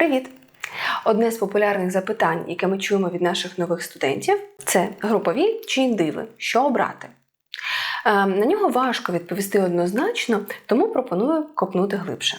Привіт! Одне з популярних запитань, яке ми чуємо від наших нових студентів, це групові чи індиви, що обрати. Е, На нього важко відповісти однозначно, тому пропоную копнути глибше.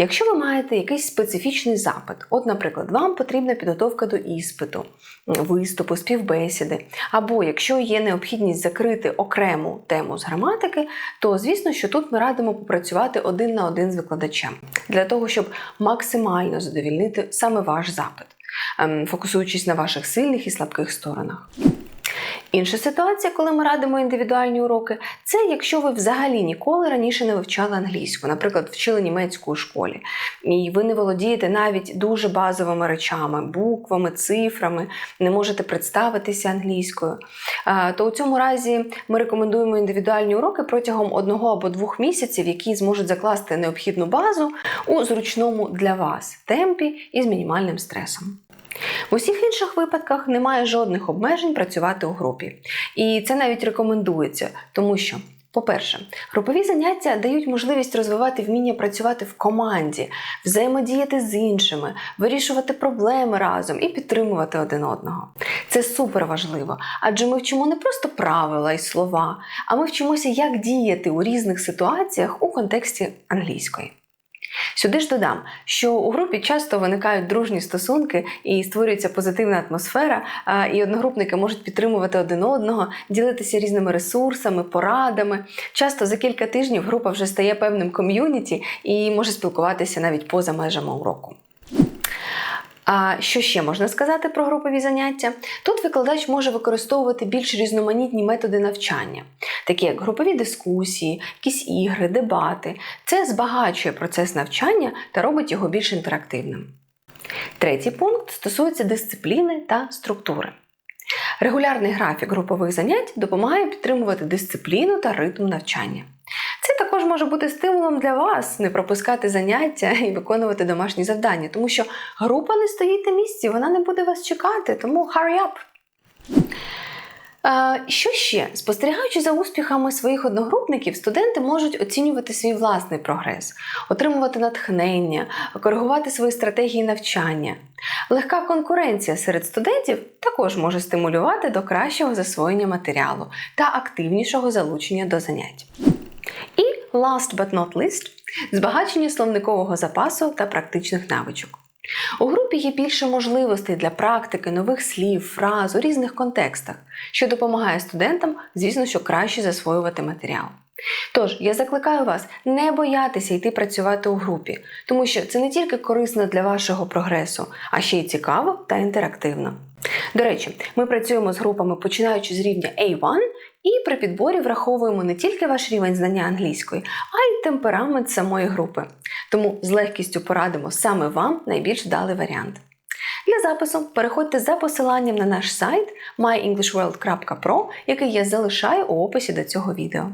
Якщо ви маєте якийсь специфічний запит, от, наприклад, вам потрібна підготовка до іспиту, виступу, співбесіди, або якщо є необхідність закрити окрему тему з граматики, то звісно, що тут ми радимо попрацювати один на один з викладачем для того, щоб максимально задовільнити саме ваш запит, ем, фокусуючись на ваших сильних і слабких сторонах. Інша ситуація, коли ми радимо індивідуальні уроки, це якщо ви взагалі ніколи раніше не вивчали англійську, наприклад, вчили німецьку у школі, і ви не володієте навіть дуже базовими речами, буквами, цифрами, не можете представитися англійською. То у цьому разі ми рекомендуємо індивідуальні уроки протягом одного або двох місяців, які зможуть закласти необхідну базу у зручному для вас темпі і з мінімальним стресом. В усіх інших випадках немає жодних обмежень працювати у групі. І це навіть рекомендується, тому що. По-перше, групові заняття дають можливість розвивати вміння працювати в команді, взаємодіяти з іншими, вирішувати проблеми разом і підтримувати один одного. Це супер важливо, адже ми вчимо не просто правила і слова, а ми вчимося, як діяти у різних ситуаціях у контексті англійської. Сюди ж додам, що у групі часто виникають дружні стосунки і створюється позитивна атмосфера, і одногрупники можуть підтримувати один одного, ділитися різними ресурсами, порадами. Часто за кілька тижнів група вже стає певним ком'юніті і може спілкуватися навіть поза межами уроку. А що ще можна сказати про групові заняття? Тут викладач може використовувати більш різноманітні методи навчання, такі як групові дискусії, якісь ігри, дебати. Це збагачує процес навчання та робить його більш інтерактивним. Третій пункт стосується дисципліни та структури. Регулярний графік групових занять допомагає підтримувати дисципліну та ритм навчання. Це також може бути стимулом для вас не пропускати заняття і виконувати домашні завдання, тому що група не стоїть на місці, вона не буде вас чекати, тому hurry up! Що ще? Спостерігаючи за успіхами своїх одногрупників, студенти можуть оцінювати свій власний прогрес, отримувати натхнення, коригувати свої стратегії навчання. Легка конкуренція серед студентів також може стимулювати до кращого засвоєння матеріалу та активнішого залучення до занять. І last but not least – збагачення словникового запасу та практичних навичок. У групі є більше можливостей для практики нових слів, фраз у різних контекстах, що допомагає студентам, звісно, що краще засвоювати матеріал. Тож я закликаю вас не боятися йти працювати у групі, тому що це не тільки корисно для вашого прогресу, а ще й цікаво та інтерактивно. До речі, ми працюємо з групами починаючи з рівня A1 і при підборі враховуємо не тільки ваш рівень знання англійської, а й темперамент самої групи. Тому з легкістю порадимо саме вам найбільш вдалий варіант. Для запису переходьте за посиланням на наш сайт myenglishworld.pro, який я залишаю у описі до цього відео.